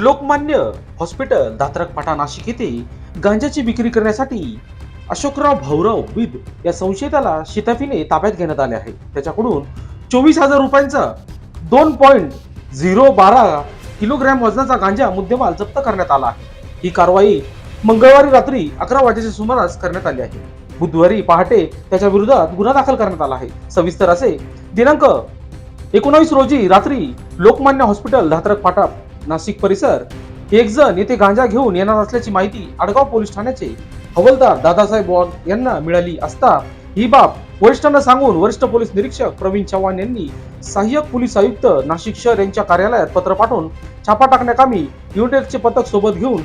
Lokmanya hospital दात्रक पाटा नाशिक येथे गांजाची विक्री करण्यासाठी अशोकराव भाऊराव बिद या संशयिताला शिताफीने ताब्यात घेण्यात आले आहे. त्याच्याकडून चोवीस हजार रुपयांचा दोन पॉईंट झिरो बारा किलोग्रॅम वजनाचा गांजा मुद्देमाल जप्त करण्यात आला आहे. ही कारवाई मंगळवारी रात्री अकरा वाजेच्या सुमारास करण्यात आली आहे. बुधवारी पहाटे त्याच्या विरोधात गुन्हा दाखल करण्यात आला आहे. सविस्तर असे दिनांक एकोणावीस रोजी रात्री लोकमान्य हॉस्पिटल धात्रक फाटा नाशिक परिसर. एक जण येथे गांजा घेऊन येणार असल्याची माहिती आडगाव पोलीस ठाण्याचे हवलदार दादासाहेब वॉन यांना मिळाली असता ही बाब वरिष्ठांना सांगून वरिष्ठ पोलीस निरीक्षक प्रवीण चव्हाण यांनी सहाय्यक पोलीस आयुक्त नाशिक शहर यांच्या कार्यालयात पत्र पाठवून छापा टाकण्याकामी युनिटेकचे पथक सोबत घेऊन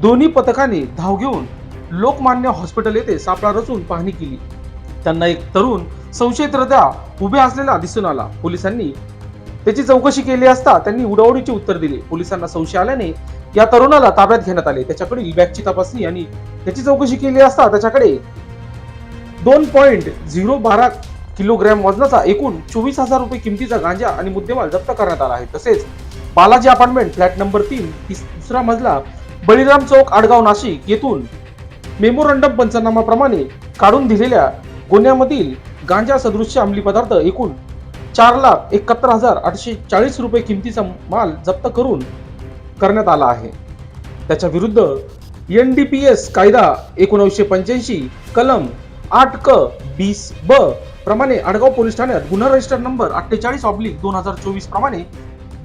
दोन्ही पथकाने धाव घेऊन लोकमान्य हॉस्पिटल येथे सापळा रचून पाहणी केली. त्यांना एक तरुण संशयितरित्या उभे असलेला दिसून आला. पोलिसांनी त्याची चौकशी केली असता त्यांनी उडावडीचे उत्तर दिले. पोलिसांना संशय आल्याने या तरुणाला ताब्यात घेण्यात आले. त्याच्याकडील बॅगची तपासणी आणि त्याची चौकशी केली असता त्याच्याकडे दोन पॉइंट झिरो बारा किलोग्रॅम वजनाचा एकूण चोवीस हजार रुपये किमतीचा गांजा आणि मुद्देमाल जप्त करण्यात आला आहे. तसेच बालाजी अपार्टमेंट फ्लॅट नंबर तीन दुसरा मजला बळीराम चौक आडगाव नाशिक येथून मेमोरंडम पंचनामाप्रमाणे काढून दिलेल्या गुन्ह्यामधील गांजा सदृश्य अंमली पदार्थ एकूण चार लाख एकाहत्तर हजार आठशे चाळीस रुपये किमतीचा माल जप्त करून करण्यात आला आहे. त्याच्या विरुद्ध एन डी पी एस कायदा एकोणीसशे पंच्याऐंशी कलम आठ क बीस ब प्रमाणे आडगाव पोलीस ठाण्यात गुन्हा रजिस्टर नंबर अठ्ठेचाळीस ऑब्लिक दोन हजार चोवीस प्रमाणे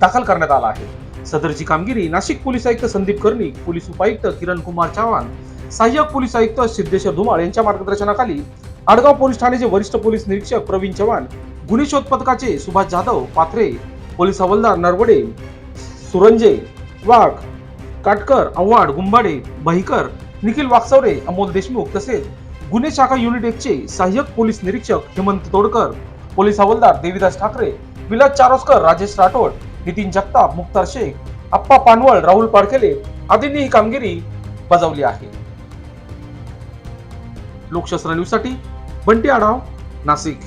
दाखल करण्यात आला आहे. सदरची कामगिरी नाशिक पोलीस आयुक्त संदीप कर्णिक पोलीस उपायुक्त किरण कुमार चव्हाण सहाय्यक पोलीस आयुक्त सिद्धेश्वर धुमाळ यांच्या मार्गदर्शनाखाली आडगाव पोलीस ठाण्याचे वरिष्ठ पोलीस निरीक्षक प्रवीण चव्हाण गुन्हे शोध पथकाचे सुभाष जाधव पाथरे पोलीस हवालदार नरवडे सुरंजे वाघ काटकर आव्हाड गुंबाडे बहिकर निखिल वाकसवरे अमोल देशमुख तसेच गुन्हे शाखा युनिट एकचे सहाय्यक पोलीस निरीक्षक हेमंत तोडकर पोलीस हवालदार देवीदास ठाकरे विलास चारोस्कर राजेश राठोड नितीन जगताप मुक्तार शेख अप्पा पानवळ राहुल पाडखेले आदींनी ही कामगिरी बजावली आहे. लोकशास्त्र न्यूजसाठी बंटी आढाव नाशिक.